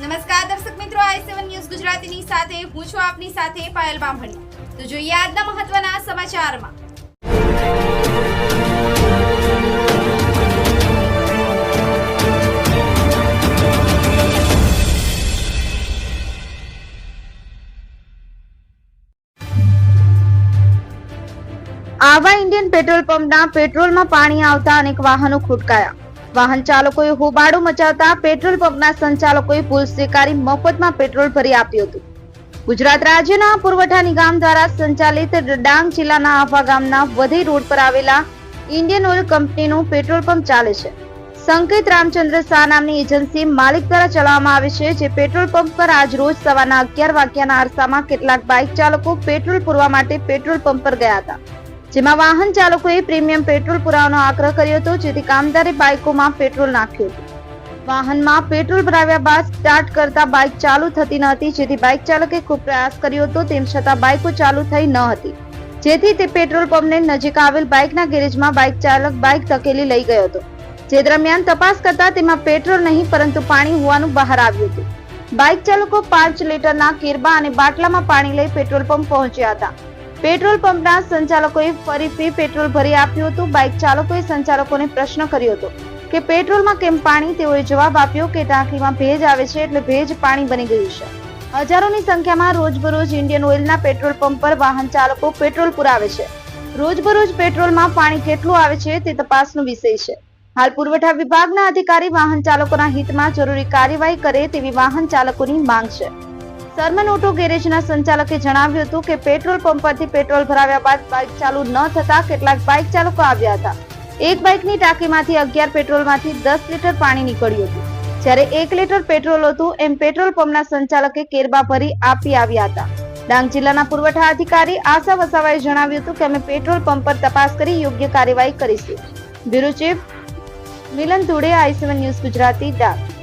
નમસ્કાર દર્શક મિત્રો, આઈ સેવન ન્યૂઝ ગુજરાતીની સાથે, હું છું આપની સાથે પાયલ બામણી. તો જોઈએ આજના મહત્વના સમાચારમાં. આવા ઇન્ડિયન પેટ્રોલ પંપના પેટ્રોલમાં પાણી આવતા અનેક વાહનો ખુટકાયા. વાહન ચાલકોએ હોબાળો મચાવતા પેટ્રોલ પંપના સંચાલકોએ ભૂલ સ્વીકારી મફતમાં પેટ્રોલ ભરી આપ્યું હતું. ગુજરાત રાજ્યના પુરવઠા નિગમ દ્વારા સંચાલિત ડાંગ જિલ્લાના આફા ગામના વધી રોડ પર આવેલા ઇન્ડિયન ઓઇલ કંપનીનું પેટ્રોલ પંપ ચાલે છે. સંકેત રામચંદ્ર શાહ નામની એજન્સી માલિક દ્વારા ચલાવવામાં આવે છે, જે પેટ્રોલ પંપ પર આજ રોજ સવારના અગિયાર વાગ્યાના અરસામાં કેટલાક બાઇક ચાલકો પેટ્રોલ પૂરવા માટે પેટ્રોલ પંપ પર ગયા હતા. જેમાં વાહન ચાલકોએ પ્રીમિયમ પેટ્રોલ પુરાવાનો આગ્રહ કર્યો હતો, જેથી કામદારે બાઇકોમાં પેટ્રોલ નાખ્યું હતું. વાહનમાં પેટ્રોલ ભરાવ્યા બાદ સ્ટાર્ટ કરતા બાઇક ચાલુ થતી ન હતી, જેથી બાઇક ચાલકે ખૂબ પ્રયાસ કર્યો હતો, તેમ છતાં બાઇકો ચાલુ થઈ ન હતી. જેથી તે પેટ્રોલ પંપને નજીક આવેલ બાઇકના ગેરેજમાં બાઇક ચાલક બાઇક ધકેલી લઈ ગયો હતો. જે દરમિયાન તપાસ કરતા તેમાં પેટ્રોલ નહીં, પરંતુ પાણી હોવાનું બહાર આવ્યું હતું. બાઇક ચાલકો પાંચ લીટરના કેરબા અને બાટલામાં પાણી લઈ પેટ્રોલ પંપ પહોંચ્યા હતા. પેટ્રોલ પંપના સંચાલકોએ ફરીથી પેટ્રોલ ભરી આપ્યું હતું. બાઇક ચાલકોએ સંચાલકોને પ્રશ્ન કર્યો હતો કે પેટ્રોલમાં કેમ પાણી? તેઓએ જવાબ આપ્યો કે ટાંકીમાં ભેજ આવે છે એટલે ભેજ પાણી બની ગયું છે. હજારોની સંખ્યામાં રોજબરોજ ઇન્ડિયન ઓઇલના પેટ્રોલ પંપ પર વાહન ચાલકો પેટ્રોલ પુરાવે છે. રોજબરોજ પેટ્રોલમાં પાણી કેટલું આવે છે તે તપાસનો વિષય છે. હાલ પુરવઠા વિભાગના અધિકારી વાહન ચાલકોના હિતમાં જરૂરી કાર્યવાહી કરે તેવી વાહન ચાલકોની માંગ છે. સરમન ઓટો ગેરેજના સંચાલકે જણાવ્યું હતું કે પેટ્રોલ પંપ પરથી પેટ્રોલ ભરાવ્યા બાદ બાઇક ચાલુ ન થતા કેટલાક બાઇક ચાલકો આવ્યા હતા. એક બાઇકની ટાંકીમાંથી અગિયાર પેટ્રોલમાંથી દસ લીટર પાણી નીકળ્યું હતું. જ્યારે એક લીટર પેટ્રોલ હતું, એમ પેટ્રોલ પંપના સંચાલકે કેરબા ભરી આપી આવ્યા હતા. ડાંગ જિલ્લાના પુરવઠા અધિકારી આશા વસાવાએ જણાવ્યું હતું કે અમે પેટ્રોલ પંપ પર તપાસ કરી યોગ્ય કાર્યવાહી કરીશું. Bureau chief Milan Dhude, I News Gujarati, Dang.